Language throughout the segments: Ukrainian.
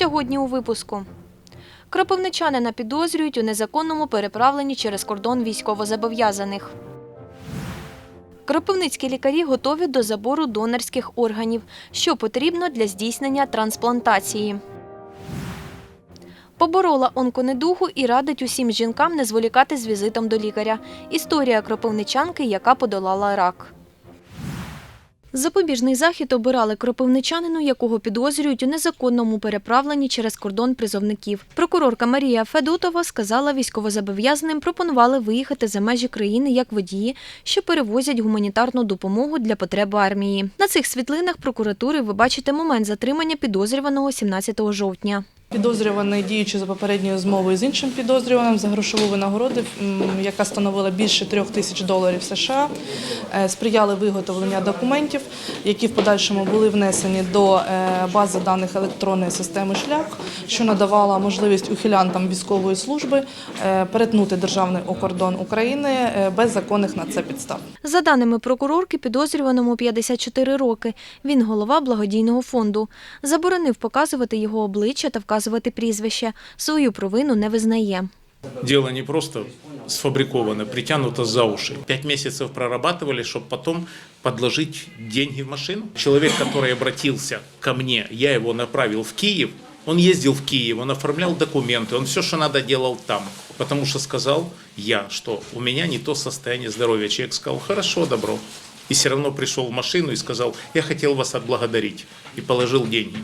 Сьогодні у випуску. Кропивничанина підозрюють у незаконному переправленні через кордон військовозобов'язаних. Кропивницькі лікарі готові до забору донорських органів, що потрібно для здійснення трансплантації. Поборола онконедугу і радить усім жінкам не зволікати з візитом до лікаря. Історія кропивничанки, яка подолала рак. Запобіжний захід обирали кропивничанину, якого підозрюють у незаконному переправленні через кордон призовників. Прокурорка Марія Федотова сказала, військовозобов'язаним пропонували виїхати за межі країни як водії, що перевозять гуманітарну допомогу для потреб армії. На цих світлинах прокуратури ви бачите момент затримання підозрюваного 17 жовтня. Підозрюваний, діючи за попередньою змовою з іншим підозрюваним за грошову винагороду, яка становила більше трьох тисяч доларів США, е, сприяли виготовлення документів, які в подальшому були внесені до е, бази даних електронної системи шлях, що надавала можливість ухилянтам військової служби е, перетнути державний кордон України без законних на це підстав. За даними прокурорки, підозрюваному 54 роки. Він голова благодійного фонду. Заборонив показувати його обличчя та вказувати прізвище. Свою провину не визнає. Дело не просто сфабриковано, притянуто за уши. Пять месяцев прорабатывали, чтобы потом подложить деньги в машину. Человек, который обратился ко мне, я его направил в Киев, он ездил в Киев, он оформлял документы, он все, что надо, делал там. Потому что сказал я, что у меня не то состояние здоровья. Человек сказал, хорошо, добро. И все равно пришел в машину и сказал, я хотел вас отблагодарить. И положил деньги.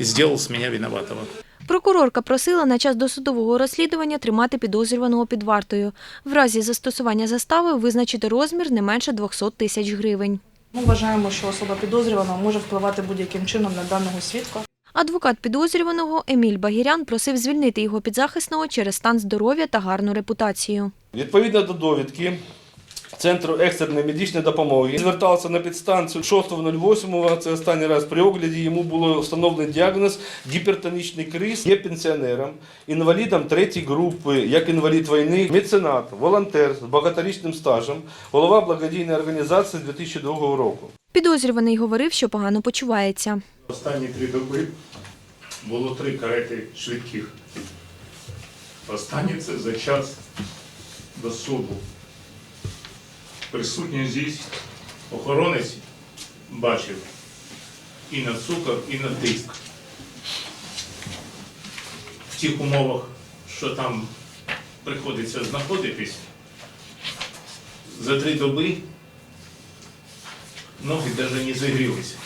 И сделал с меня виноватого. Прокурорка просила на час досудового розслідування тримати підозрюваного під вартою. В разі застосування застави визначити розмір не менше 200 тисяч гривень. Ми вважаємо, що особа підозрювана може впливати будь-яким чином на даного свідка. Адвокат підозрюваного Еміль Багірян просив звільнити його підзахисного через стан здоров'я та гарну репутацію. Відповідно до довідки Центру екстреної медичної допомоги звертався на підстанцію 6.08, це останній раз при огляді йому було встановлений діагноз гіпертонічний криз, є пенсіонером, інвалідом третьої групи, як інвалід війни, меценат, волонтер з багаторічним стажем, голова благодійної організації 2002 року. Підозрюваний говорив, що погано почувається. Останні три доби було три карети швидких. Останнє це за час до суду. Присутній здесь охоронець бачив і на цукор, і на тиск. В тих умовах, що там приходиться знаходитись, за три доби ноги навіть не зігрілися.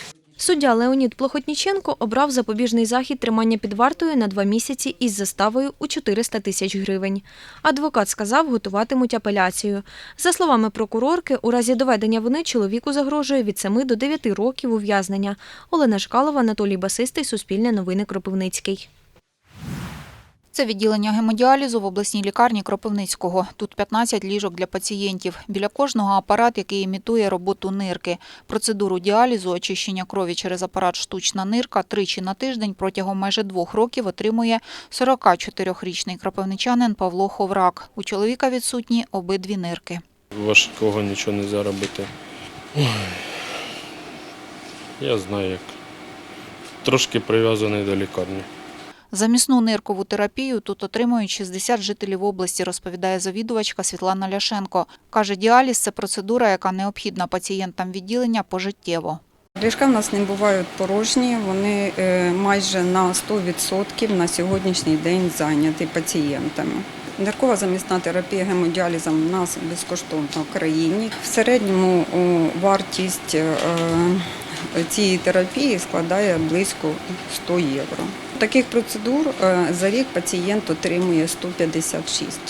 Суддя Леонід Плохотніченко обрав запобіжний захід тримання під вартою на два місяці із заставою у 400 тисяч гривень. Адвокат сказав, готуватимуть апеляцію. За словами прокурорки, у разі доведення вини чоловіку загрожує від 7 до 9 років ув'язнення. Олена Жкалова, Анатолій Басистий, Суспільне новини Кропивницький. Це відділення гемодіалізу в обласній лікарні Кропивницького. Тут 15 ліжок для пацієнтів. Біля кожного апарат, який імітує роботу нирки. Процедуру діалізу, очищення крові через апарат штучна нирка тричі на тиждень протягом майже двох років отримує 44-річний кропивничанин Павло Ховрак. У чоловіка відсутні обидві нирки. Важкого нічого не можна робити. Ой. Я знаю як. Трошки прив'язаний до лікарні. Замісну ниркову терапію тут отримують 60 жителів області, розповідає завідувачка Світлана Ляшенко. Каже, діаліз – це процедура, яка необхідна пацієнтам відділення пожиттєво. Ліжка в нас не бувають порожні, вони е, майже на 100% на сьогоднішній день зайняті пацієнтами. Ниркова замісна терапія гемодіалізом у нас безкоштовна в країні. В середньому вартість е, цієї терапії складає близько 100 євро. Таких процедур е, за рік пацієнт отримує 156.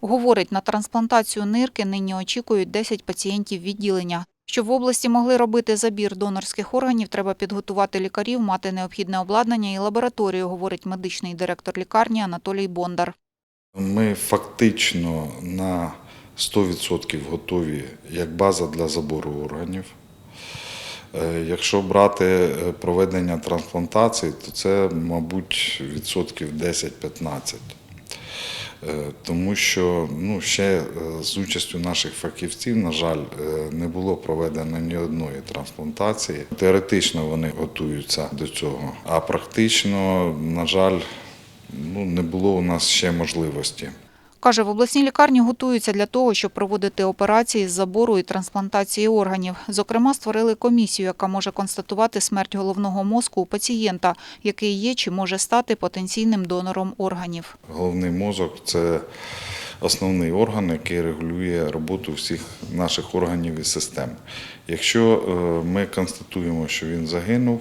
Говорить, на трансплантацію нирки нині очікують 10 пацієнтів відділення. Щоб в області могли робити забір донорських органів, треба підготувати лікарів, мати необхідне обладнання і лабораторію, говорить медичний директор лікарні Анатолій Бондар. Ми фактично на 100% готові як база для забору органів. Е, Якщо брати е, проведення трансплантації, то це, мабуть, відсотків 10-15. Е, Тому що ну, ще з участю наших фахівців, на жаль, не було проведено ні одної трансплантації. Теоретично вони готуються до цього, а практично, на жаль, ну, не було у нас ще можливості. Каже, в обласній лікарні готуються для того, щоб проводити операції з забору і трансплантації органів. Зокрема, створили комісію, яка може констатувати смерть головного мозку у пацієнта, який є чи може стати потенційним донором органів. Головний мозок це основний орган, який регулює роботу всіх наших органів і систем. Якщо е, ми констатуємо, що він загинув,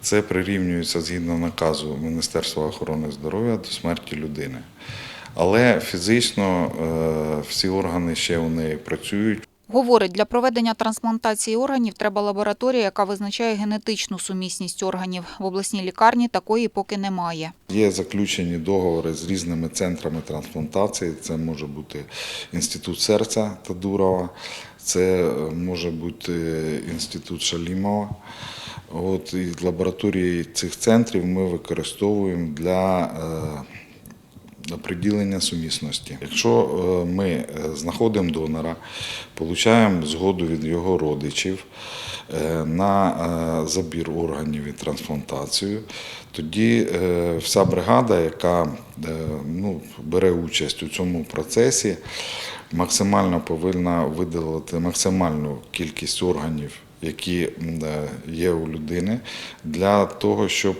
це прирівнюється згідно наказу Міністерства охорони здоров'я до смерті людини. Але фізично е, всі органи ще у неї працюють. Говорить, для проведення трансплантації органів треба лабораторія, яка визначає генетичну сумісність органів. В обласній лікарні такої поки немає. Є заключені договори з різними центрами трансплантації. Це може бути інститут серця Тадурова, це е, може бути інститут Шалімова. От і лабораторії цих центрів ми використовуємо для оприділення сумісності. Якщо е, ми е, знаходимо донора, отримуємо згоду від його родичів е, на забір органів і трансплантацію, тоді вся бригада, яка ну, бере участь у цьому процесі, максимально повинна видалити максимальну кількість органів, які є у людини, для того, щоб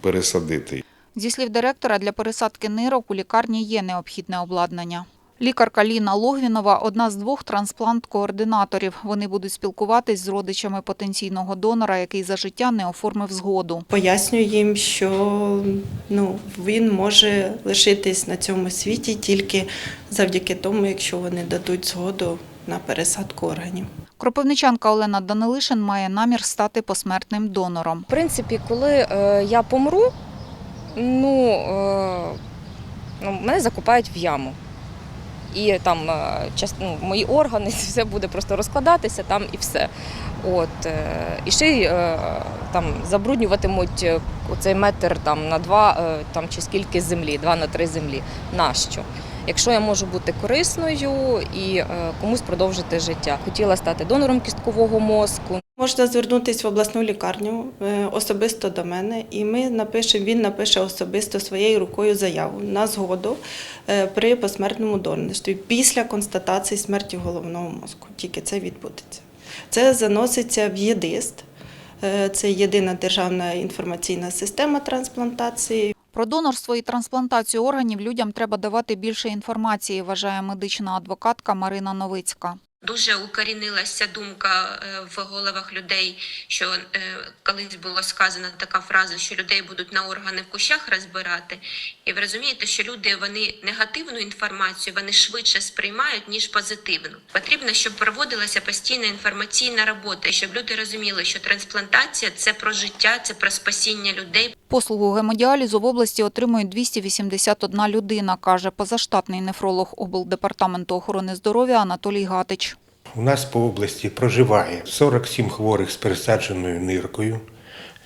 пересадити Зі слів директора, для пересадки нирок у лікарні є необхідне обладнання. Лікарка Ліна Логвінова – одна з двох трансплант-координаторів. Вони будуть спілкуватись з родичами потенційного донора, який за життя не оформив згоду. Пояснюю їм, що ну, він може лишитись на цьому світі тільки завдяки тому, якщо вони дадуть згоду на пересадку органів. Кропивничанка Олена Данилишин має намір стати посмертним донором. В принципі, коли е, я помру, ну, е, ну, мене закопають в яму. І там е, час- ну, мої органи, все буде просто розкладатися там і все. От, е, і ще й е, там забруднюватимуть цей метр там, на два там, чи скільки землі, два на три землі. Нащо? Якщо я можу бути корисною і е, комусь продовжити життя. Хотіла стати донором кісткового мозку. Можна звернутися в обласну лікарню е, особисто до мене, і ми напишемо, він напише особисто своєю рукою заяву на згоду е, при посмертному донорстві після констатації смерті головного мозку. Тільки це відбудеться. Це заноситься в ЄДИСТ. Це єдина державна інформаційна система трансплантації. Про донорство і трансплантацію органів людям треба давати більше інформації, вважає медична адвокатка Марина Новицька. Дуже укорінилася думка е, в головах людей, що е, колись було сказано така фраза, що людей будуть на органи в кущах розбирати. І ви розумієте, що люди вони негативну інформацію вони швидше сприймають ніж позитивну. Потрібно, щоб проводилася постійна інформаційна робота, щоб люди розуміли, що трансплантація це про життя, це про спасіння людей. Послугу гемодіалізу в області отримує 281 людина, каже позаштатний нефролог облдепартаменту охорони здоров'я Анатолій Гатич. У нас по області проживає 47 хворих з пересадженою ниркою,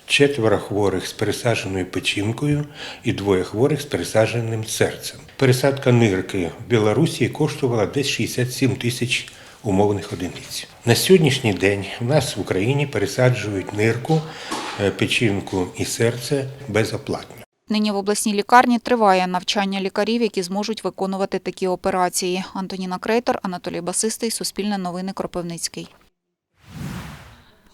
четверо хворих з пересадженою печінкою і двоє хворих з пересадженим серцем. Пересадка нирки в Білорусі коштувала десь 67 тисяч умовних одиниць. На сьогоднішній день у нас в Україні пересаджують нирку, печінку і серце безоплатно. Нині в обласній лікарні триває навчання лікарів, які зможуть виконувати такі операції. Антоніна Крейтор, Анатолій Басистий, Суспільне новини Кропивницький.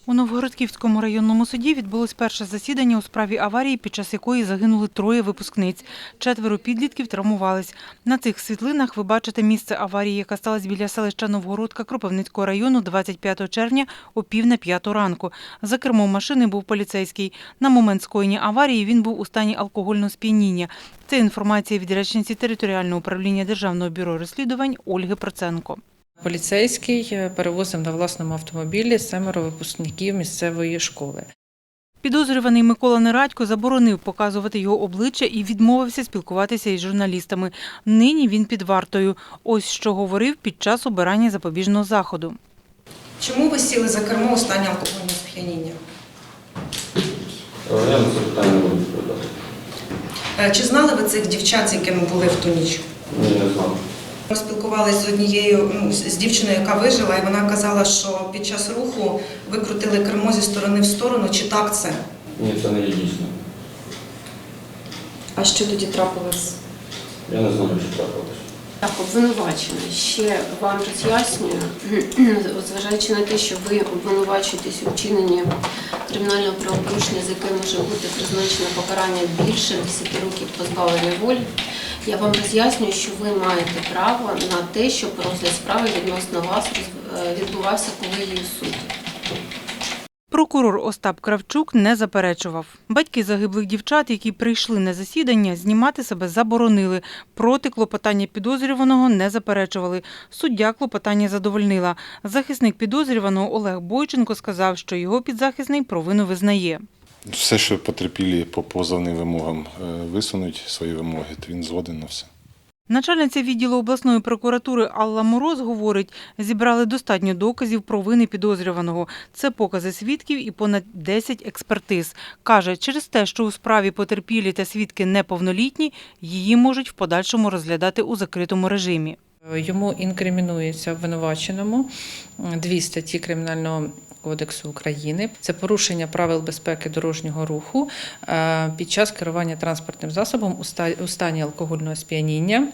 У Новгородківському районному суді відбулось перше засідання у справі аварії, під час якої загинули троє випускниць. Четверо підлітків травмувались. На цих світлинах ви бачите місце аварії, яка сталася біля селища Новгородка Кропивницького району 25 червня о пів на п'яту ранку. За кермом машини був поліцейський. На момент скоєння аварії він був у стані алкогольного сп'яніння. Це інформація від речниці територіального управління Державного бюро розслідувань Ольги Проценко. Поліцейський е, перевозив на власному автомобілі семеро випускників місцевої школи. Підозрюваний Микола Нерадько заборонив показувати його обличчя і відмовився спілкуватися із журналістами. Нині він під вартою. Ось що говорив під час обирання запобіжного заходу. Чому ви сіли за кермо у стані алкогольного сп'яніння? Я на це питання не буду відповідати. Е, Чи знали ви цих дівчат, з якими були в ту ніч? Ми спілкувалися з однією ну, з дівчиною, яка вижила, і вона казала, що під час руху ви крутили кермо зі сторони в сторону. Чи так це? Ні, це не є дійсно. А що тоді трапилось? Я не знаю, що трапилось. Так, обвинувачена. Ще вам роз'яснюю, зважаючи на те, що ви обвинувачуєтесь у вчиненні кримінального правопорушення, за яке може бути призначено покарання більше 10 років позбавлення волі, я вам роз'яснюю, що ви маєте право на те, щоб розгляд справи відносно вас е, відбувався колегією суддів. Прокурор Остап Кравчук не заперечував. Батьки загиблих дівчат, які прийшли на засідання, знімати себе заборонили. Проти клопотання підозрюваного не заперечували. Суддя клопотання задовольнила. Захисник підозрюваного Олег Бойченко сказав, що його підзахисний провину визнає. Все, що потерпілі по позовним вимогам е, висунуть свої вимоги, то він згоден на все. Начальниця відділу обласної прокуратури Алла Мороз говорить, зібрали достатньо доказів про вини підозрюваного. Це покази свідків і понад 10 експертиз. Каже, через те, що у справі потерпілі та свідки неповнолітні, її можуть в подальшому розглядати у закритому режимі. Йому інкримінується обвинуваченому дві статті Кримінального кодексу України. Це порушення правил безпеки дорожнього руху е, під час керування транспортним засобом у стані алкогольного сп'яніння.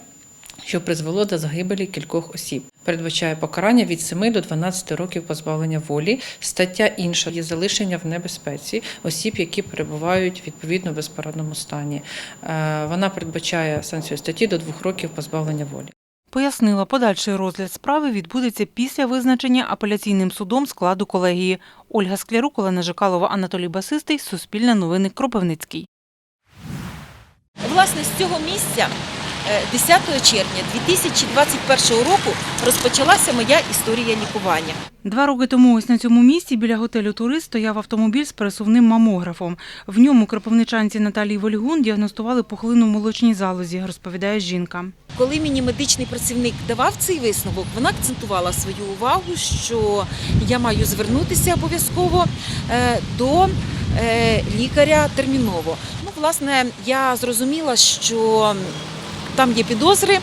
Що призвело до загибелі кількох осіб, передбачає покарання від 7 до 12 років позбавлення волі. Стаття інша є залишення в небезпеці осіб, які перебувають відповідно в безпорадному стані. Е, Вона передбачає санкцію статті до 2 років позбавлення волі. Пояснила, подальший розгляд справи відбудеться після визначення апеляційним судом складу колегії. Ольга Склярук, Олена Жикалова, Анатолій Басистий, Суспільне новини, Кропивницький. Власне, з цього місця 10 червня 2021 року розпочалася моя історія лікування. Два роки тому ось на цьому місці біля готелю Турист стояв автомобіль з пересувним мамографом. В ньому кропивничанці Наталії Вольгун діагностували пухлину в молочній залозі, розповідає жінка. Коли мені медичний працівник давав цей висновок, вона акцентувала свою увагу, що я маю звернутися обов'язково е, до е, лікаря терміново. Ну, власне, я зрозуміла, що там є підозри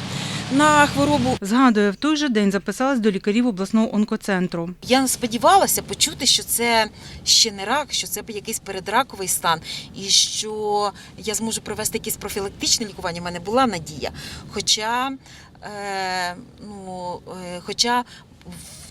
на хворобу. Згадує, в той же день записалась до лікарів обласного онкоцентру. Я сподівалася почути, що це ще не рак, що це якийсь передраковий стан, і що я зможу провести якесь профілактичне лікування. У мене була надія. Хоча, е, ну, е, хоча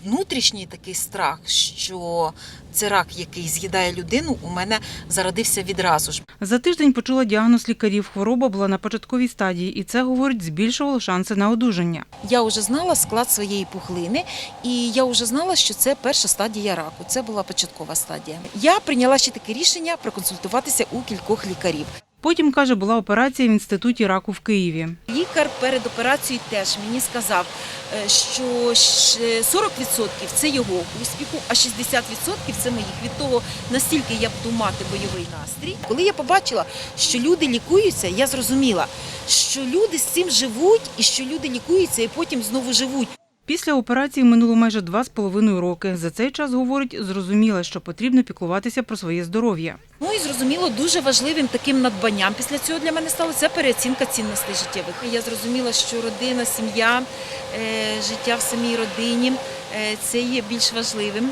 внутрішній такий страх, що це рак, який з'їдає людину, у мене зародився відразу ж. За тиждень почула діагноз лікарів. Хвороба була на початковій стадії, і це, говорить, збільшувало шанси на одужання. Я вже знала склад своєї пухлини, і я вже знала, що це перша стадія раку. Це була початкова стадія. Я прийняла ще таке рішення проконсультуватися у кількох лікарів. Потім, каже, була операція в інституті раку в Києві. Лікар перед операцією теж мені сказав, е, що щ- 40% це його успіху, а 60% це моїх. Від того, настільки я буду мати бойовий настрій. Коли я побачила, що люди лікуються, я зрозуміла, що люди з цим живуть і що люди лікуються і потім знову живуть. Після операції минуло майже два з половиною роки. За цей час, говорить, зрозуміла, що потрібно піклуватися про своє здоров'я. Ну і зрозуміло, дуже важливим таким надбанням після цього для мене стало це переоцінка цінностей життєвих. Я зрозуміла, що родина, сім'я, е, життя в самій родині е, це є більш важливим.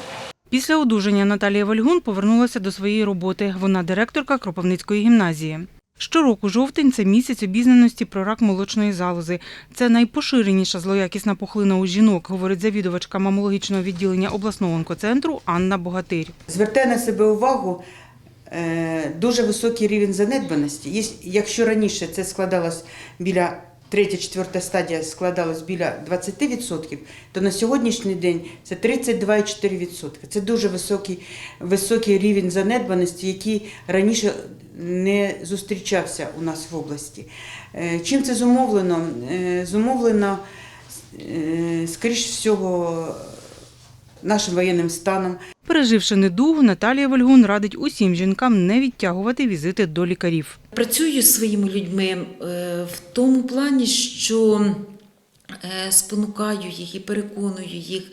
Після одужання Наталія Вальгун повернулася до своєї роботи. Вона директорка Кропивницької гімназії. Щороку жовтень це місяць обізнаності про рак молочної залози. Це найпоширеніша злоякісна пухлина у жінок, говорить завідувачка мамологічного відділення обласного онкоцентру Анна Богатир. звертає на себе увагу е, дуже високий рівень занедбаності. Якщо раніше це складалось біля третя, четверта стадія складалась біля 20%, то на сьогоднішній день це 32,4%. Це дуже високий, високий рівень занедбаності, який раніше не зустрічався у нас в області. Е, Чим це зумовлено? Е, Зумовлено, е, скоріш всього, нашим воєнним станом. Переживши недугу, Наталія Вальгун радить усім жінкам не відтягувати візити до лікарів. Працюю з своїми людьми е, в тому плані, що е, спонукаю їх і переконую їх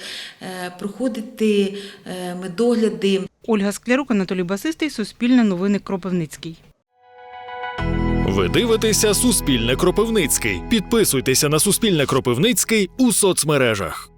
е, проходити медогляди. Ольга Склярук, Анатолій Басистий, Суспільне новини Кропивницький. Ви дивитеся Суспільне Кропивницький. Підписуйтеся на Суспільне Кропивницький у соцмережах.